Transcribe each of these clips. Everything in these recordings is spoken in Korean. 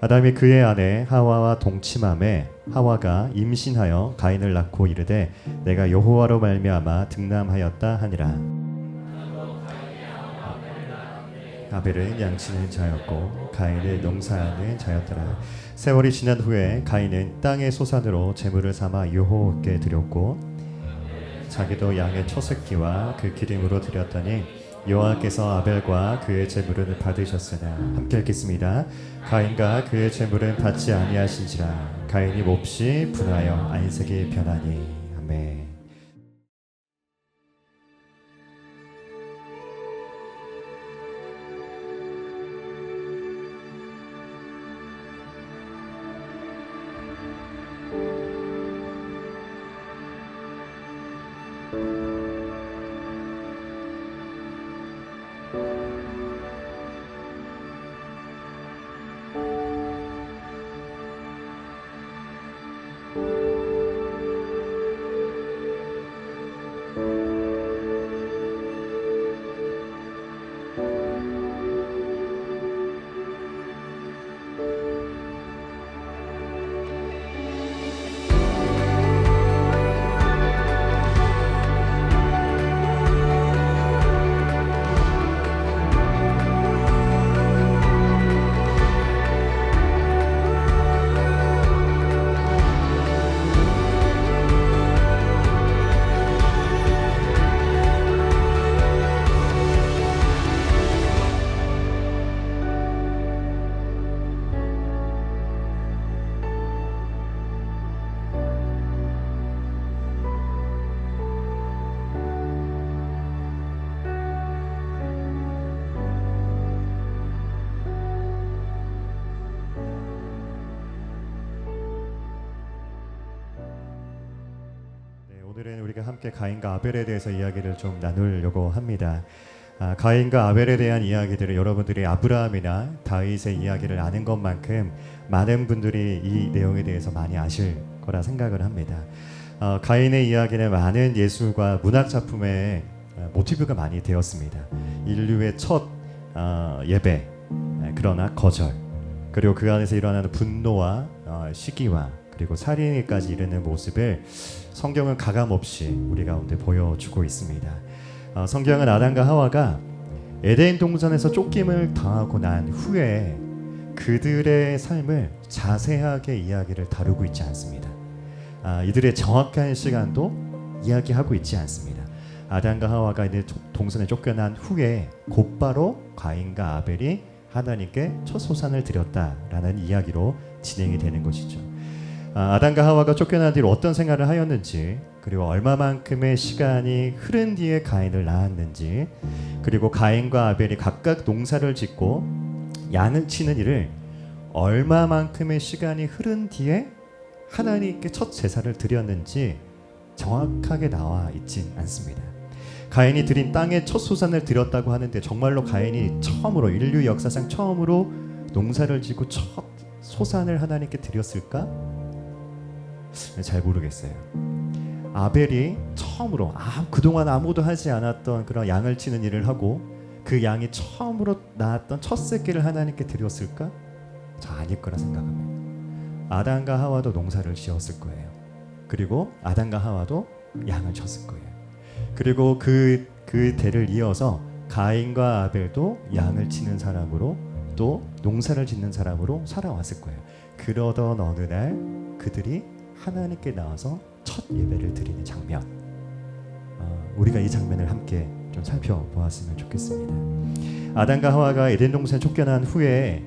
아담이 그의 아내 하와와 동침함에 하와가 임신하여 가인을 낳고 이르되 내가 여호와로 말미암아 등남하였다 하니라. 아벨은 양치는 자였고 가인은 농사하는 자였더라. 세월이 지난 후에 가인은 땅의 소산으로 제물을 삼아 여호와께 드렸고 자기도 양의 초새끼와 그 기름으로 드렸더니 여호와께서 아벨과 그의 제물을 받으셨으나 함께 읽겠습니다. 가인과 그의 제물은 받지 아니하신지라 가인이 몹시 분하여 안색이 변하니 아멘. 오늘은 우리가 함께 가인과 아벨에 대해서 이야기를 좀 나누려고 합니다. 아, 가인과 아벨에 대한 이야기들을 여러분들이 아브라함이나 다윗의 이야기를 아는 것만큼 많은 분들이 이 내용에 대해서 많이 아실 거라 생각을 합니다. 어, 가인의 이야기는 많은 예술과 문학 작품의 어, 모티브가 많이 되었습니다. 인류의 첫 어, 예배, 에, 그러나 거절, 그리고 그 안에서 일어나는 분노와 어, 시기와 그리고 살인까지 이르는 모습을 성경은 가감 없이 우리 가운데 보여주고 있습니다. 어, 성경은 아담과 하와가 에덴 동산에서 쫓김을 당하고 난 후에 그들의 삶을 자세하게 이야기를 다루고 있지 않습니다. 아, 이들의 정확한 시간도 이야기하고 있지 않습니다. 아담과 하와가 이제 동산에 쫓겨난 후에 곧바로 가인과 아벨이 하나님께 첫 소산을 드렸다라는 이야기로 진행이 되는 것이죠. 아, 아담과 하와가 쫓겨난 뒤로 어떤 생활을 하였는지 그리고 얼마만큼의 시간이 흐른 뒤에 가인을 낳았는지 그리고 가인과 아벨이 각각 농사를 짓고 양을 치는 일을 얼마만큼의 시간이 흐른 뒤에 하나님께 첫 제사를 드렸는지 정확하게 나와 있진 않습니다. 가인이 드린 땅의 첫 소산을 드렸다고 하는데 정말로 가인이 처음으로 인류 역사상 처음으로 농사를 짓고 첫 소산을 하나님께 드렸을까? 잘 모르겠어요. 아벨이 처음으로 아, 그동안 아무도 하지 않았던 그런 양을 치는 일을 하고 그 양이 처음으로 낳았던 첫 새끼를 하나님께 드렸을까? 저 아닐 거라 생각합니다. 아담과 하와도 농사를 지었을 거예요. 그리고 아담과 하와도 양을 쳤을 거예요. 그리고 그, 그 대를 이어서 가인과 아벨도 양을 치는 사람으로 또 농사를 짓는 사람으로 살아왔을 거예요. 그러던 어느 날 그들이 하나님께 나와서 첫 예배를 드리는 장면. 어, 우리가 이 장면을 함께 좀 살펴보았으면 좋겠습니다. 아담과 하와가 에덴 동산 쫓겨난 후에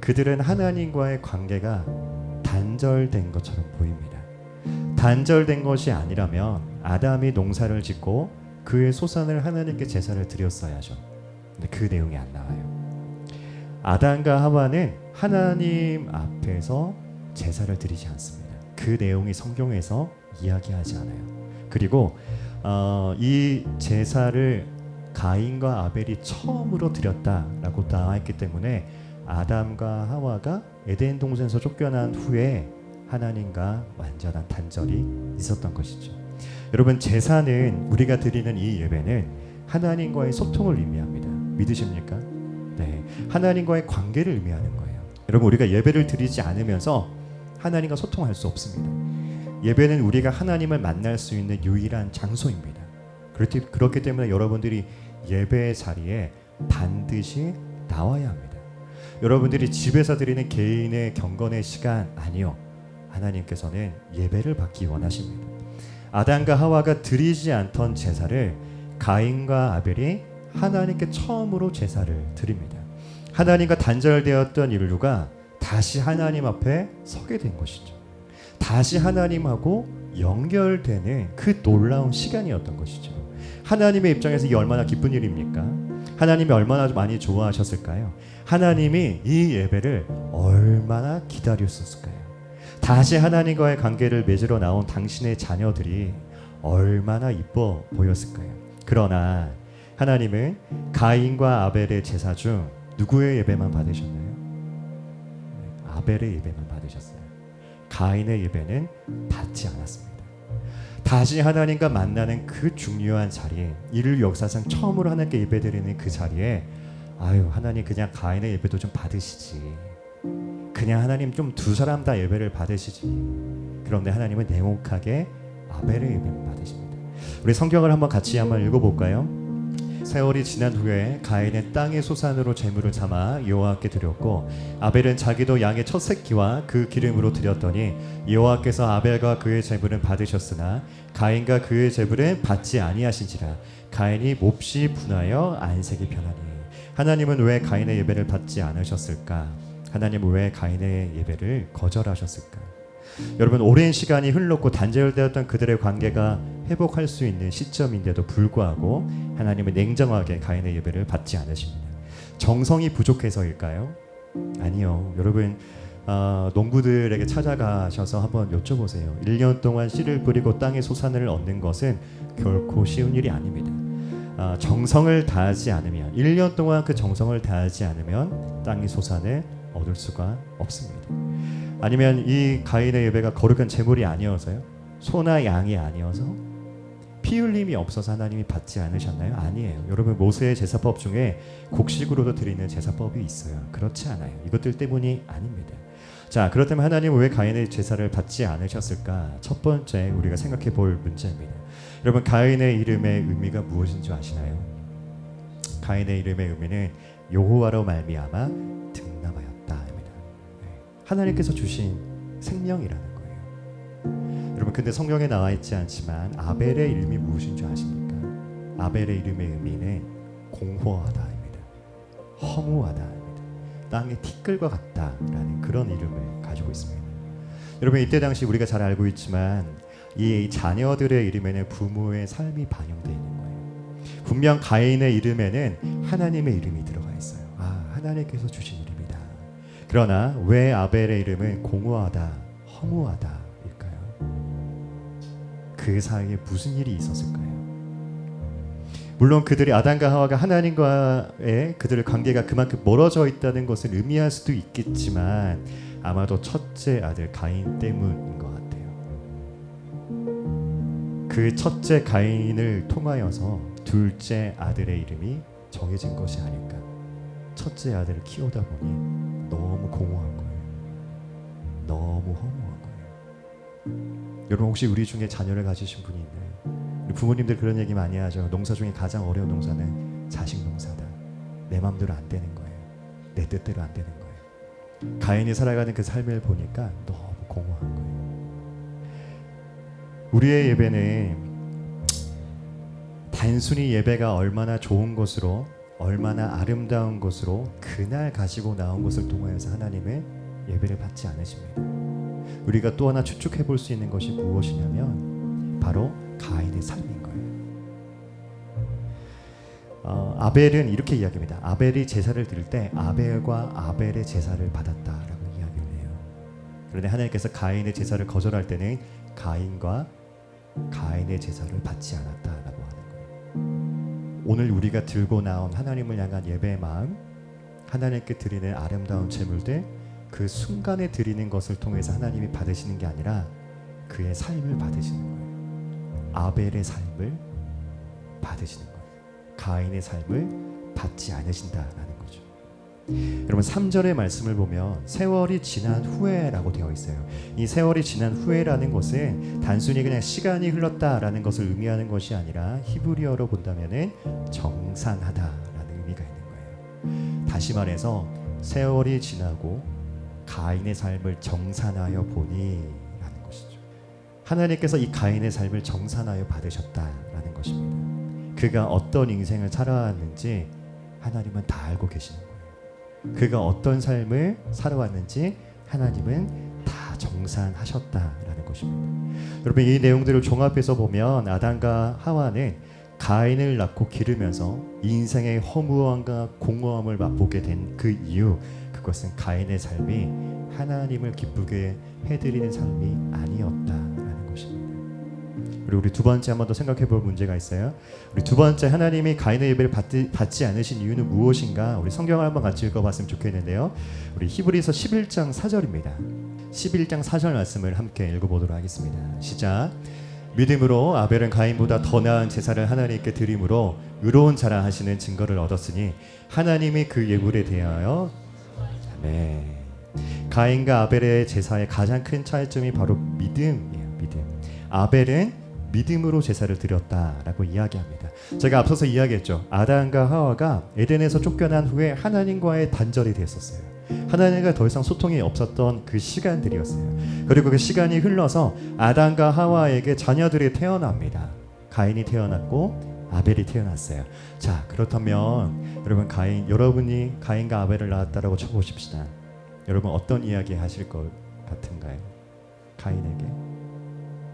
그들은 하나님과의 관계가 단절된 것처럼 보입니다. 단절된 것이 아니라면 아담이 농사를 짓고 그의 소산을 하나님께 제사를 드렸어야죠. 근데 그 내용이 안 나와요. 아담과 하와는 하나님 앞에서 제사를 드리지 않습니다. 그 내용이 성경에서 이야기하지 않아요. 그리고 어, 이 제사를 가인과 아벨이 처음으로 드렸다라고 나와 있기 때문에 아담과 하와가 에덴 동산에서 쫓겨난 후에 하나님과 완전한 단절이 있었던 것이죠. 여러분 제사는 우리가 드리는 이 예배는 하나님과의 소통을 의미합니다. 믿으십니까? 네, 하나님과의 관계를 의미하는 거예요. 여러분 우리가 예배를 드리지 않으면서 하나님과 소통할 수 없습니다. 예배는 우리가 하나님을 만날 수 있는 유일한 장소입니다. 그렇기, 그렇기 때문에 여러분들이 예배의 자리에 반드시 나와야 합니다. 여러분들이 집에서 드리는 개인의 경건의 시간 아니요. 하나님께서는 예배를 받기 원하십니다. 아담과 하와가 드리지 않던 제사를 가인과 아벨이 하나님께 처음으로 제사를 드립니다. 하나님과 단절되었던 인류가 다시 하나님 앞에 서게 된 것이죠. 다시 하나님하고 연결되는 그 놀라운 시간이었던 것이죠. 하나님의 입장에서 이 얼마나 기쁜 일입니까? 하나님이 얼마나 많이 좋아하셨을까요? 하나님이 이 예배를 얼마나 기다렸었을까요? 다시 하나님과의 관계를 맺으러 나온 당신의 자녀들이 얼마나 이뻐 보였을까요? 그러나 하나님은 가인과 아벨의 제사 중 누구의 예배만 받으셨나요? 아벨의 예배만 받으셨어요. 가인의 예배는 받지 않았습니다. 다시 하나님과 만나는 그 중요한 자리에 이를 역사상 처음으로 하나님께 예배드리는 그 자리에 아유 하나님 그냥 가인의 예배도 좀 받으시지 그냥 하나님 좀 두 사람 다 예배를 받으시지 그런데 하나님은 냉혹하게 아벨의 예배를 받으십니다 우리 성경을 한번 같이 한번 읽어볼까요? 세월이 지난 후에 가인은 땅의 소산으로 제물을 삼아 여호와께 드렸고 아벨은 자기도 양의 첫 새끼와 그 기름으로 드렸더니 여호와께서 아벨과 그의 제물은 받으셨으나 가인과 그의 제물은 받지 아니하신지라 가인이 몹시 분하여 안색이 변하니 하나님은 왜 가인의 예배를 받지 않으셨을까? 하나님은 왜 가인의 예배를 거절하셨을까? 여러분 오랜 시간이 흘렀고 단절되었던 그들의 관계가 회복할 수 있는 시점인데도 불구하고 하나님은 냉정하게 가인의 예배를 받지 않으십니다. 정성이 부족해서일까요? 아니요. 여러분 어, 농부들에게 찾아가셔서 한번 여쭤보세요. 1년 동안 씨를 뿌리고 땅의 소산을 얻는 것은 결코 쉬운 일이 아닙니다. 어, 정성을 다하지 않으면 1년 동안 그 정성을 다하지 않으면 땅의 소산을 얻을 수가 없습니다. 아니면 이 가인의 예배가 거룩한 제물이 아니어서요? 소나 양이 아니어서 피 흘림이 없어서 하나님이 받지 않으셨나요? 아니에요. 여러분 모세의 제사법 중에 곡식으로도 드리는 제사법이 있어요. 그렇지 않아요. 이것들 때문이 아닙니다. 자, 그렇다면 하나님은 왜 가인의 제사를 받지 않으셨을까? 첫 번째 우리가 생각해 볼 문제입니다. 여러분 가인의 이름의 의미가 무엇인지 아시나요? 가인의 이름의 의미는 여호와로 말미암아 등남하였다입니다. 네. 하나님께서 주신 생명이라는 거예요. 여러분 근데 성경에 나와 있지 않지만 아벨의 이름이 무엇인 줄 아십니까? 아벨의 이름의 의미는 공허하다입니다. 허무하다입니다. 땅의 티끌과 같다라는 그런 이름을 가지고 있습니다. 여러분 이때 당시 우리가 잘 알고 있지만 이 자녀들의 이름에는 부모의 삶이 반영되어 있는 거예요. 분명 가인의 이름에는 하나님의 이름이 들어가 있어요. 아 하나님께서 주신 이름이다. 그러나 왜 아벨의 이름은 공허하다, 허무하다일까요? 그 사이에 무슨 일이 있었을까요? 물론 그들이 아담과 하와가 하나님과의 그들의 관계가 그만큼 멀어져 있다는 것을 의미할 수도 있겠지만 아마도 첫째 아들 가인 때문인 것 같아요. 그 첫째 가인을 통하여서 둘째 아들의 이름이 정해진 것이 아닐까. 첫째 아들을 키우다 보니 너무 공허한 거예요. 너무 허무한 거예요. 여러분 혹시 우리 중에 자녀를 가지신 분이 있나요? 부모님들 그런 얘기 많이 하죠. 농사 중에 가장 어려운 농사는 자식 농사다. 내 마음대로 안 되는 거예요. 내 뜻대로 안 되는 거예요. 가인이 살아가는 그 삶을 보니까 너무 공허한 거예요. 우리의 예배는 단순히 예배가 얼마나 좋은 것으로 얼마나 아름다운 것으로 그날 가지고 나온 것을 통하여서 하나님의 예배를 받지 않으십니다. 우리가 또 하나 추측해 볼 수 있는 것이 무엇이냐면 바로 가인의 삶인 거예요. 어, 아벨은 이렇게 이야기합니다. 아벨이 제사를 드릴 때 아벨과 아벨의 제사를 받았다라고 이야기를 해요. 그런데 하나님께서 가인의 제사를 거절할 때는 가인과 가인의 제사를 받지 않았다라고 하는 거예요. 오늘 우리가 들고 나온 하나님을 향한 예배의 마음, 하나님께 드리는 아름다운 제물들, 그 순간에 드리는 것을 통해서 하나님이 받으시는 게 아니라 그의 삶을 받으시는 거예요. 아벨의 삶을 받으시는 거예요. 가인의 삶을 받지 않으신다라는 거죠. 여러분 3절의 말씀을 보면 세월이 지난 후에라고 되어 있어요. 이 세월이 지난 후에라는 것은 단순히 그냥 시간이 흘렀다라는 것을 의미하는 것이 아니라 히브리어로 본다면은 정산하다라는 의미가 있는 거예요. 다시 말해서 세월이 지나고 가인의 삶을 정산하여 보니라는 것이죠. 하나님께서 이 가인의 삶을 정산하여 받으셨다라는 것입니다. 그가 어떤 인생을 살아왔는지 하나님은 다 알고 계시는 거예요. 그가 어떤 삶을 살아왔는지 하나님은 다 정산하셨다라는 것입니다. 여러분 이 내용들을 종합해서 보면 아담과 하와는 가인을 낳고 기르면서 인생의 허무함과 공허함을 맛보게 된 그 이유 그것은 가인의 삶이 하나님을 기쁘게 해드리는 삶이 아니었다라는 것입니다. 그리고 우리 두 번째 한번 더 생각해 볼 문제가 있어요. 우리 두 번째 하나님이 가인의 예배를 받지, 받지 않으신 이유는 무엇인가? 우리 성경을 한번 같이 읽어봤으면 좋겠는데요. 우리 히브리서 11장 4절입니다. 11장 4절 말씀을 함께 읽어보도록 하겠습니다. 시작. 믿음으로 아벨은 가인보다 더 나은 제사를 하나님께 드림으로 의로운 자라 하시는 증거를 얻었으니 하나님이 그 예물에 대하여 네. 가인과 아벨의 제사의 가장 큰 차이점이 바로 믿음이에요. 믿음. 아벨은 믿음으로 제사를 드렸다라고 이야기합니다. 제가 앞서서 이야기했죠. 아담과 하와가 에덴에서 쫓겨난 후에 하나님과의 단절이 됐었어요. 하나님과 더 이상 소통이 없었던 그 시간들이었어요. 그리고 그 시간이 흘러서 아담과 하와에게 자녀들이 태어납니다. 가인이 태어났고 아벨이 태어났어요. 자, 그렇다면 여러분 가인 여러분이 가인과 아벨을 낳았다라고 쳐 보십시다. 여러분 어떤 이야기 하실 것 같은가요? 가인에게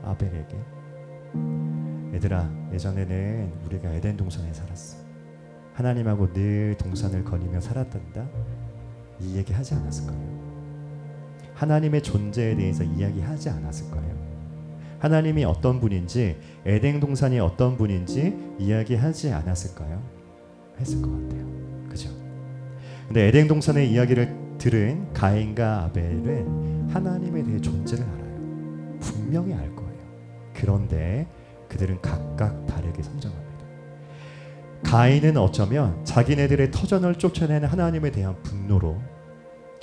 아벨에게 얘들아 예전에는 우리가 에덴 동산에 살았어 하나님하고 늘 동산을 거니며 살았단다 이 얘기 하지 않았을 거예요 하나님의 존재에 대해서 이야기하지 않았을 거예요 하나님이 어떤 분인지 에덴 동산이 어떤 분인지 이야기하지 않았을까요? 했을 것 같아요 그죠? 근데 에덴 동산의 이야기를 들은 가인과 아벨은 하나님에 대해 존재를 알아요 분명히 알 거예요 그런데 그들은 각각 다르게 성장합니다. 가인은 어쩌면 자기네들의 터전을 쫓아내는 하나님에 대한 분노로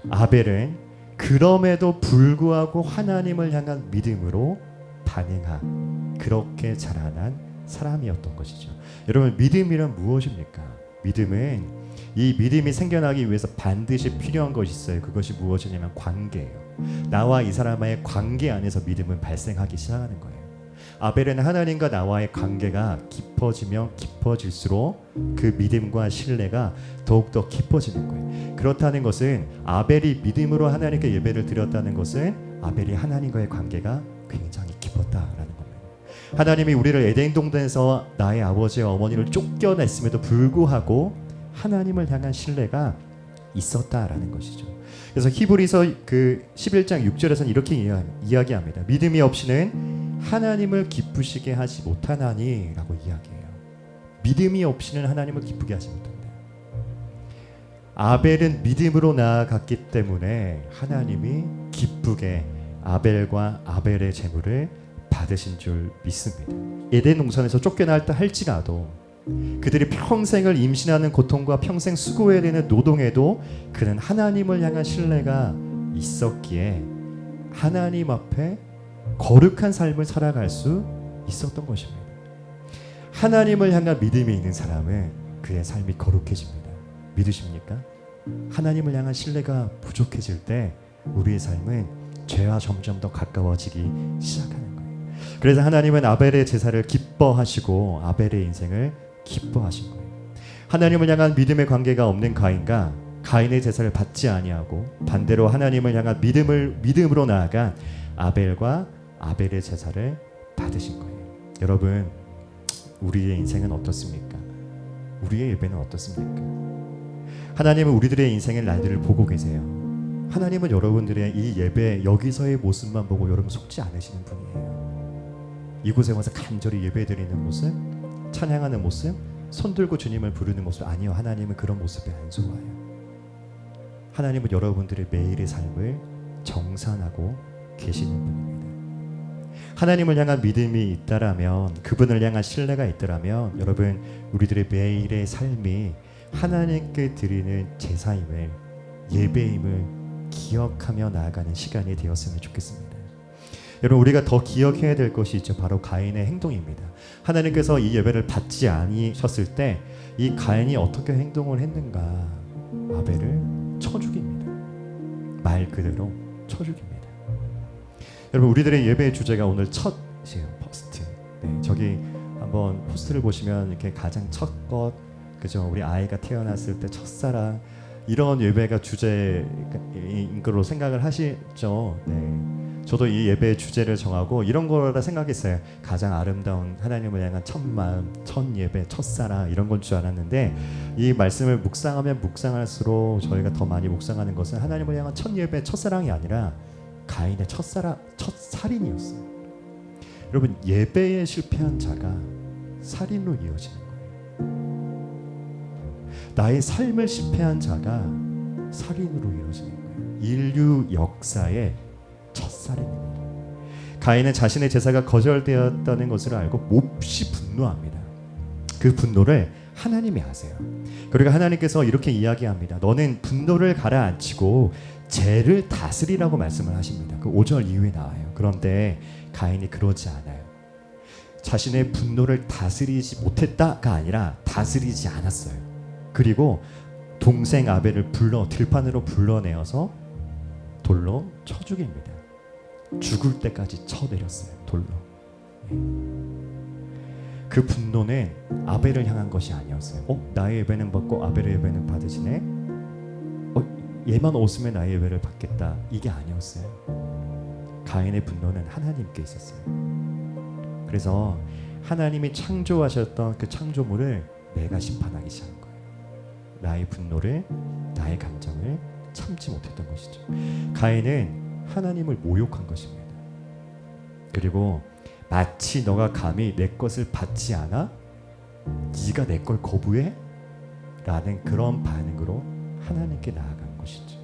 아벨은 그럼에도 불구하고 하나님을 향한 믿음으로 반응한 그렇게 자라난 사람이었던 것이죠. 여러분 믿음이란 무엇입니까? 믿음은 이 믿음이 생겨나기 위해서 반드시 필요한 것이 있어요. 그것이 무엇이냐면 관계예요. 나와 이 사람의 관계 안에서 믿음은 발생하기 시작하는 거예요. 아벨은 하나님과 나와의 관계가 깊어지면 깊어질수록 그 믿음과 신뢰가 더욱더 깊어지는 거예요. 그렇다는 것은 아벨이 믿음으로 하나님께 예배를 드렸다는 것은 아벨이 하나님과의 관계가 굉장히 깊었다라는 겁니다. 하나님이 우리를 에덴 동산에서 나의 아버지와 어머니를 쫓겨냈음에도 불구하고 하나님을 향한 신뢰가 있었다라는 것이죠. 그래서 히브리서 그 11장 6절에서는 이렇게 이야기합니다. 믿음이 없이는 하나님을 기쁘시게 하지 못하나니라고 이야기해요. 믿음이 없이는 하나님을 기쁘게 하지 못한다. 아벨은 믿음으로 나아갔기 때문에 하나님이 기쁘게 아벨과 아벨의 재물을 받으신 줄 믿습니다. 에덴 농산에서 쫓겨났다 할지라도 그들이 평생을 임신하는 고통과 평생 수고해야 되는 노동에도 그는 하나님을 향한 신뢰가 있었기에 하나님 앞에 거룩한 삶을 살아갈 수 있었던 것입니다. 하나님을 향한 믿음이 있는 사람은 그의 삶이 거룩해집니다. 믿으십니까? 하나님을 향한 신뢰가 부족해질 때 우리의 삶은 죄와 점점 더 가까워지기 시작하는 거예요. 그래서 하나님은 아벨의 제사를 기뻐하시고 아벨의 인생을 기뻐하신 거예요. 하나님을 향한 믿음의 관계가 없는 가인과 가인의 제사를 받지 아니하고 반대로 하나님을 향한 믿음을 믿음으로 나아간 아벨과 아벨의 제사를 받으신 거예요. 여러분, 우리의 인생은 어떻습니까? 우리의 예배는 어떻습니까? 하나님은 우리들의 인생의 날들을 보고 계세요. 하나님은 여러분들의 이 예배 여기서의 모습만 보고 여러분 속지 않으시는 분이에요. 이곳에 와서 간절히 예배드리는 모습, 찬양하는 모습, 손들고 주님을 부르는 모습 아니요. 하나님은 그런 모습이 안 좋아요. 하나님은 여러분들의 매일의 삶을 정산하고 계시는 분입니다. 하나님을 향한 믿음이 있다라면 그분을 향한 신뢰가 있더라면 여러분 우리들의 매일의 삶이 하나님께 드리는 제사임을 예배임을 기억하며 나아가는 시간이 되었으면 좋겠습니다. 여러분 우리가 더 기억해야 될 것이 있죠. 바로 가인의 행동입니다. 하나님께서 이 예배를 받지 아니셨을 때 이 가인이 어떻게 행동을 했는가? 아벨을 쳐 죽입니다. 말 그대로 쳐 죽입니다. 여러분 우리들의 예배의 주제가 오늘 첫이에요. 퍼스트. 네, 저기 한번 포스트를 보시면 이렇게 가장 첫 것, 그죠? 우리 아이가 태어났을 때 첫사랑 이런 예배가 주제인 걸로 생각을 하시죠. 네. 저도 이 예배의 주제를 정하고 이런 거라 생각했어요. 가장 아름다운 하나님을 향한 첫 마음, 첫 예배, 첫 사랑 이런 건 줄 알았는데 이 말씀을 묵상하면 묵상할수록 저희가 더 많이 묵상하는 것은 하나님을 향한 첫 예배, 첫 사랑이 아니라 가인의 첫 사랑, 첫 살인이었어요. 여러분 예배에 실패한 자가 살인으로 이어지는 거예요. 나의 삶을 실패한 자가 살인으로 이어지는 거예요. 인류 역사의 첫살입니다. 가인은 자신의 제사가 거절되었다는 것을 알고 몹시 분노합니다. 그 분노를 하나님이 아세요. 그리고 하나님께서 이렇게 이야기합니다. 너는 분노를 가라앉히고 죄를 다스리라고 말씀을 하십니다. 그 5절 이후에 나와요. 그런데 가인이 그러지 않아요. 자신의 분노를 다스리지 못했다가 아니라 다스리지 않았어요. 그리고 동생 아벨을 불러 들판으로 불러내어서 돌로 쳐 죽입니다. 죽을 때까지 쳐 내렸어요. 돌로. 예. 그 분노는 아벨을 향한 것이 아니었어요. 어, 나의 예배는 받고 아벨의 예배는 받으시네. 어, 얘만 없으면 나의 예배를 받겠다. 이게 아니었어요. 가인의 분노는 하나님께 있었어요. 그래서 하나님이 창조하셨던 그 창조물을 내가 심판하기 거예요. 나의 분노를, 나의 감정을 참지 못했던 것이죠. 가인은 하나님을 모욕한 것입니다. 그리고 마치 너가 감히 내 것을 받지 않아 네가 내 걸 거부해? 라는 그런 반응으로 하나님께 나아간 것이죠.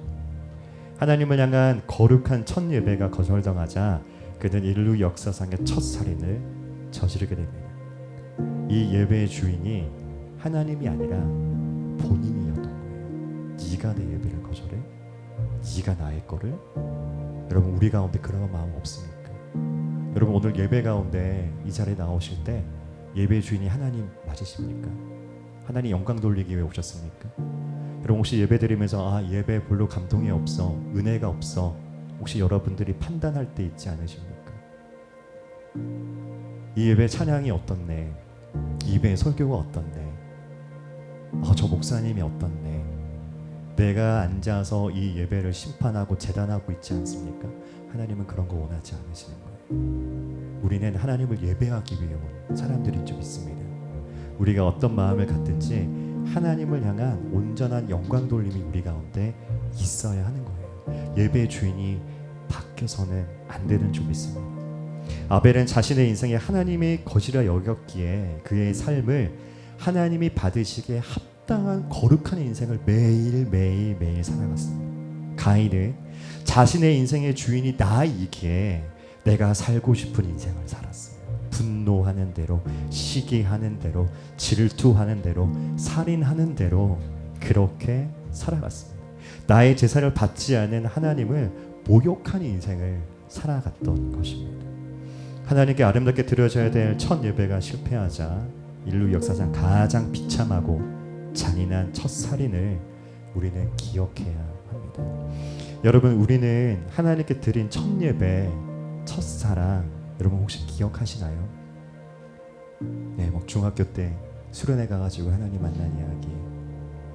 하나님을 향한 거룩한 첫 예배가 거절당하자 그는 인류 역사상의 첫 살인을 저지르게 됩니다. 이 예배의 주인이 하나님이 아니라 본인이었던 거예요. 네가 내 예배를 거절해? 네가 나의 거를? 여러분 우리 가운데 그런 마음 없습니까? 여러분 오늘 예배 가운데 이 자리에 나오실 때 예배 주인이 하나님 맞으십니까? 하나님 영광 돌리기 위해 오셨습니까? 여러분 혹시 예배 드리면서 아 예배 별로 감동이 없어 은혜가 없어 혹시 여러분들이 판단할 때 있지 않으십니까? 이 예배 찬양이 어떻네? 이 예배 설교가 어떻네? 아, 저 목사님이 어떻네? 내가 앉아서 이 예배를 심판하고 재단하고 있지 않습니까? 하나님은 그런 거 원하지 않으시는 거예요. 우리는 하나님을 예배하기 위해 온 사람들이 좀 있습니다. 우리가 어떤 마음을 갖든지 하나님을 향한 온전한 영광 돌림이 우리 가운데 있어야 하는 거예요. 예배의 주인이 바뀌어서는 안 되는 좀 있습니다. 아벨은 자신의 인생에 하나님의 것이라 여겼기에 그의 삶을 하나님이 받으시기에 합당한 거룩한 인생을 매일 매일 매일 살아갔습니다. 가인은 자신의 인생의 주인이 나이기에 내가 살고 싶은 인생을 살았어요. 분노하는 대로, 시기하는 대로, 질투하는 대로, 살인하는 대로 그렇게 살아갔습니다. 나의 제사를 받지 않은 하나님을 모욕한 인생을 살아갔던 것입니다. 하나님께 아름답게 드려져야 될 첫 예배가 실패하자 인류 역사상 가장 비참하고 잔인한 첫 살인을 우리는 기억해야 합니다. 여러분 우리는 하나님께 드린 첫 예배, 첫 사랑 여러분 혹시 기억하시나요? 네, 뭐 중학교 때 수련회 가가지고 하나님 만난 이야기.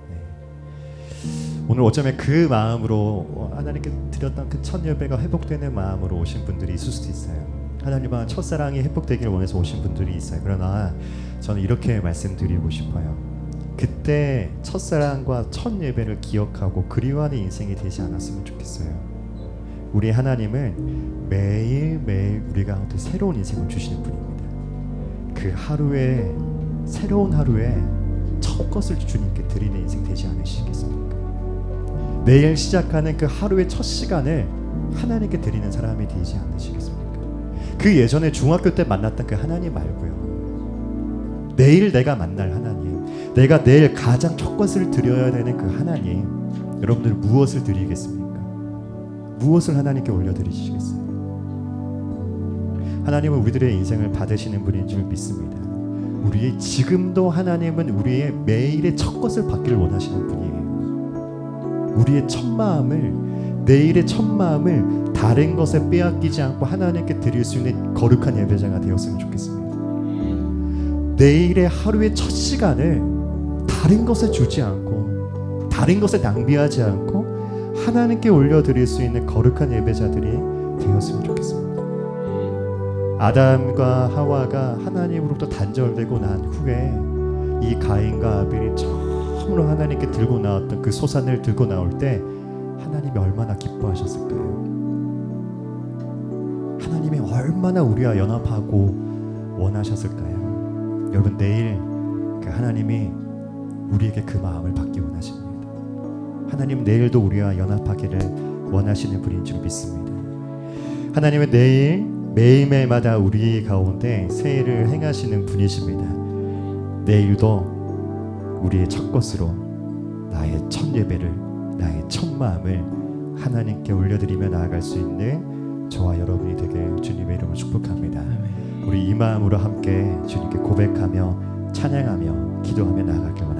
네. 오늘 어쩌면 그 마음으로 하나님께 드렸던 그 첫 예배가 회복되는 마음으로 오신 분들이 있을 수도 있어요. 하나님과 첫사랑이 회복되기를 원해서 오신 분들이 있어요. 그러나 저는 이렇게 말씀드리고 싶어요. 그때 첫사랑과 첫 예배를 기억하고 그리워하는 인생이 되지 않았으면 좋겠어요. 우리 하나님은 매일 매일 우리 가운데 새로운 인생을 주시는 분입니다. 그 하루에 새로운 하루에 첫 것을 주님께 드리는 인생 되지 않으시겠습니까? 내일 시작하는 그 하루의 첫 시간을 하나님께 드리는 사람이 되지 않으시겠습니까? 그 예전에 중학교 때 만났던 그 하나님 말고요. 내일 내가 만날 하나님, 내가 내일 가장 첫 것을 드려야 되는 그 하나님, 여러분들 무엇을 드리겠습니까? 무엇을 하나님께 올려드리시겠어요? 하나님은 우리들의 인생을 받으시는 분인 줄 믿습니다. 우리의 지금도 하나님은 우리의 매일의 첫 것을 받기를 원하시는 분이에요. 우리의 첫 마음을 내일의 첫 마음을 다른 것에 빼앗기지 않고 하나님께 드릴 수 있는 거룩한 예배자가 되었으면 좋겠습니다. 내일의 하루의 첫 시간을 다른 것에 주지 않고 다른 것에 낭비하지 않고 하나님께 올려드릴 수 있는 거룩한 예배자들이 되었으면 좋겠습니다. 아담과 하와가 하나님으로부터 단절되고 난 후에 이 가인과 아벨이 처음으로 하나님께 들고 나왔던 그 소산을 들고 나올 때 하나님이 얼마나 기뻐하셨을까요? 하나님이 얼마나 우리와 연합하고 원하셨을까요? 여러분 내일 그 하나님이 우리에게 그 마음을 받기 원하십니다. 하나님 내일도 우리와 연합하기를 원하시는 분인 줄 믿습니다. 하나님은 내일 매일매일마다 우리 가운데 새해를 행하시는 분이십니다. 내일도 우리의 첫 것으로 나의 첫 예배를 나의 첫 마음을 하나님께 올려드리며 나아갈 수 있는 저와 여러분이 되길 주님의 이름으로 축복합니다. 우리 이 마음으로 함께 주님께 고백하며 찬양하며 기도하며 나아가길.